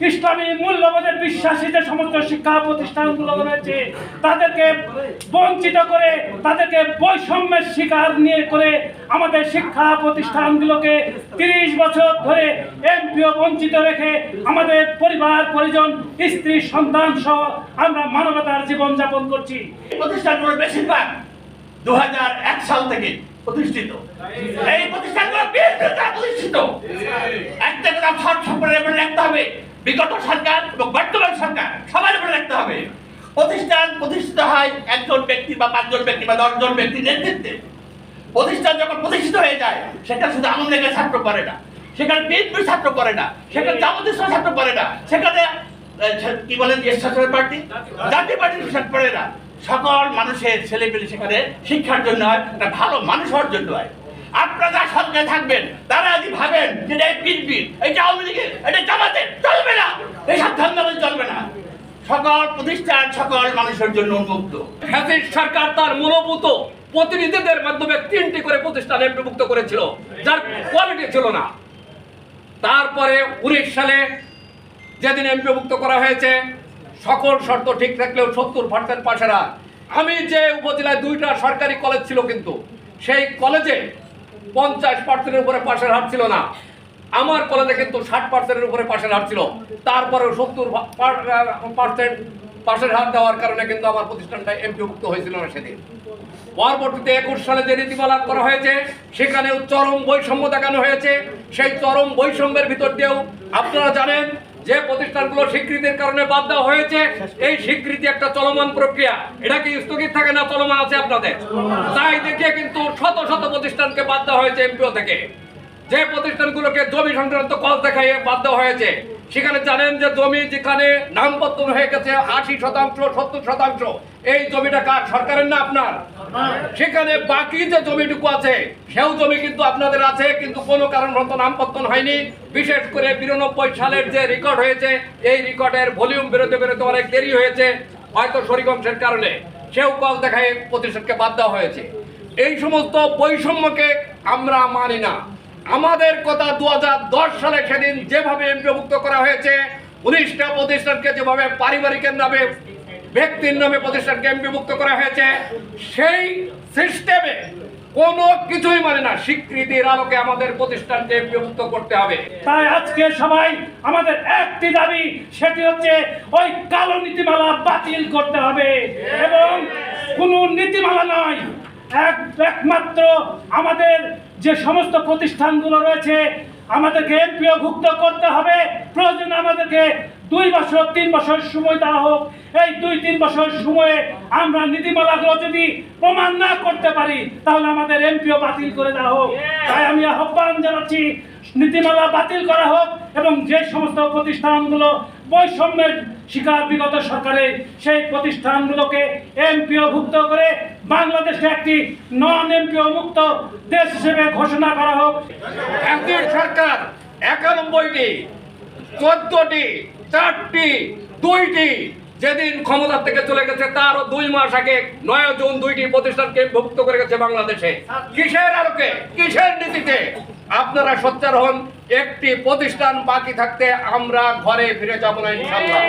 ইসলামী মূল্যবোধে বিশ্বাসী যে সমস্ত শিক্ষা প্রতিষ্ঠানগুলো রয়েছে, তাদেরকে বঞ্চিত করে, তাদেরকে বৈষম্যের শিকার নিয়ে করে আমাদের শিক্ষা প্রতিষ্ঠানগুলোকে তিরিশ বছর ধরে এমপিও বঞ্চিত রেখে আমাদের পরিবার, পরিজন, স্ত্রী, সন্তান সহ আমরা মানবতার জীবন যাপন করছি। প্রতিষ্ঠানগুলো বেশিরভাগ দু হাজার এক সাল থেকে প্রতিষ্ঠিত। এই প্রতিষ্ঠানগুলো প্রতিষ্ঠিত। একটা কথা সব সম্পর্কে রাখতে হবে। বিগত সরকার এবং বর্তমান সরকার সবার মনে রাখতে হবে। প্রতিষ্ঠান প্রতিষ্ঠিত হয় একজন ব্যক্তি বা পাঁচজন ব্যক্তি বা দশজন ব্যক্তির নেতৃত্বে। প্রতিষ্ঠান যখন প্রতিষ্ঠিত হয়ে যায়, সেটা শুধু আওয়ামী লীগের ছাত্র করে না। সেখানে বিএনপির ছাত্র করে না। সেখানে জামাতের ছাত্র করে না। সেখানে কি বলেন স্টেশনের পার্টি? জাতীয় পার্টির সাথে পড়ে না। সকল মানুষের ছেলেপেলে সেখানে শিক্ষার জন্য হয়, একটা ভালো মানুষ হওয়ার জন্য হয়। আপনারা সরকারে থাকবেন, তারা যদি ভাবেন যে এটা এটা আওয়ামী লীগের, এটা জামাতের চলবে না। এইসব ধান্দাবাজি চলবে না। সকল প্রতিষ্ঠান, সকল মানুষের জন্য উন্মুক্ত। ফ্যাসিস্ট সরকার তার মূলভূত প্রতিনিধিদের মাধ্যমে তিনটি করে প্রতিষ্ঠান এমপিভুক্ত করেছিল, যার কোয়ালিটি ছিল না। তারপরে উনিশ সালে যেদিন এমপিভুক্ত করা হয়েছে, সকল শর্ত ঠিক থাকলেও সত্তর পার্সেন্ট পাশেরা আমি যে উপজেলায় দুইটা সরকারি কলেজ ছিল কিন্তু, সেই কলেজে পঞ্চাশ পার্সেন্টের উপরে পাশের হার ছিল না। আমার কলেজে কিন্তু ষাট পার্সেন্টের উপরে পাশের হার ছিল। তারপরেও সত্তর পার্সেন্ট পাশের হার দেওয়ার কারণে কিন্তু আমার প্রতিষ্ঠানটা এমপিভুক্ত হয়েছিল না সেদিন। পরবর্তীতে একুশ সালে যে নীতিমালা করা হয়েছে, সেখানেও চরম বৈষম্য দেখানো হয়েছে। সেই চরম বৈষম্যের ভিতর দিয়েও আপনারা জানেন যে প্রতিষ্ঠানগুলো স্বীকৃতির কারণে বাদ দেওয়া হয়েছে, এই স্বীকৃতি একটা চলমান প্রক্রিয়া। এটা কি স্থগিত থাকে না চলমান আছে আপনাদের? তাই দেখে কিন্তু শত শত প্রতিষ্ঠানকে বাদ দেওয়া হয়েছে এমপিও থেকে। যে প্রতিষ্ঠানগুলোকে জমি সংক্রান্ত কল দেখাইয়ে বাদ দেওয়া হয়েছে সেখানে জানেন যে জমি যেখানে নামপত্তন হয়ে গেছে, আশি শতাংশ, সত্তর শতাংশ, এই জমিটা কার? সরকারের না আপনার? সেখানে বাকি যে জমিটুকু আছে, সেও জমি কিন্তু আপনাদের আছে, কিন্তু কোনো কারণবশত নামপত্তন হয়নি। বিশেষ করে বিরানব্বই সালের যে রেকর্ড হয়েছে, এই রেকর্ডের ভলিউম বেরোতে বেরোতে অনেক দেরি হয়েছে, হয়তো শরিকংশের কারণে। সেও কল দেখায় প্রতিষ্ঠানকে বাদ দেওয়া হয়েছে। এই সমস্ত বৈষম্যকে আমরা মানি না। আমাদের কথা দু সালে সেদিন যেভাবে এমপিভুক্ত করা হয়েছে উনিশটা প্রতিষ্ঠানকে যেভাবে পারিবারিকের নামে ব্যক্তির নামে প্রতিষ্ঠানকে এমপিভুক্ত করা হয়েছে সেই সিস্টেমে কোনো কিছুই মানে না স্বীকৃতির আলোকে আমাদের প্রতিষ্ঠানকে এমপিভুক্ত করতে হবে। তাই আজকে সবাই আমাদের একটি দাবি সেটি হচ্ছে ওই কালো নীতিমালা বাতিল করতে হবে। এবং কোনো নীতিমালা নয় এক একমাত্র আমাদের যে সমস্ত প্রতিষ্ঠানগুলো রয়েছে আমাদেরকে এমপিও ভুক্ত করতে হবে। প্রয়োজন আমাদেরকে দুই বছর তিন বছর সময় দেওয়া হোক। এই দুই তিন বছর সময়ে আমরা নীতিমালাগুলো যদি প্রমাণ না করতে পারি তাহলে আমাদের এমপিও বাতিল করে দেওয়া হোক। তাই আমি আহ্বান জানাচ্ছি নীতিমালা বাতিল করা হোক এবং যে সমস্ত প্রতিষ্ঠানগুলো বৈষম্যের শিকার বিগত সরকারের সেই প্রতিষ্ঠানগুলোকে এমপিও ভুক্ত করে বাংলাদেশে একটি নন এমপিও মুক্ত দেশ হিসেবে ঘোষণা করা হোক। একদিন সরকার একানব্বইটি, চোদ্দটি, চারটি, দুইটি যেদিন ক্ষমতা থেকে চলে গেছে, তারও দুই মাস আগে নয় জুন দুইটি প্রতিষ্ঠানকে ভুক্ত করে গেছে বাংলাদেশে। কিসের আলোকে? কিসের নীতিতে? আপনারা সোচ্চার হন একটি প্রতিষ্ঠান বাকি থাকতে আমরা ঘরে ফিরে যাব না ইনশাল্লাহ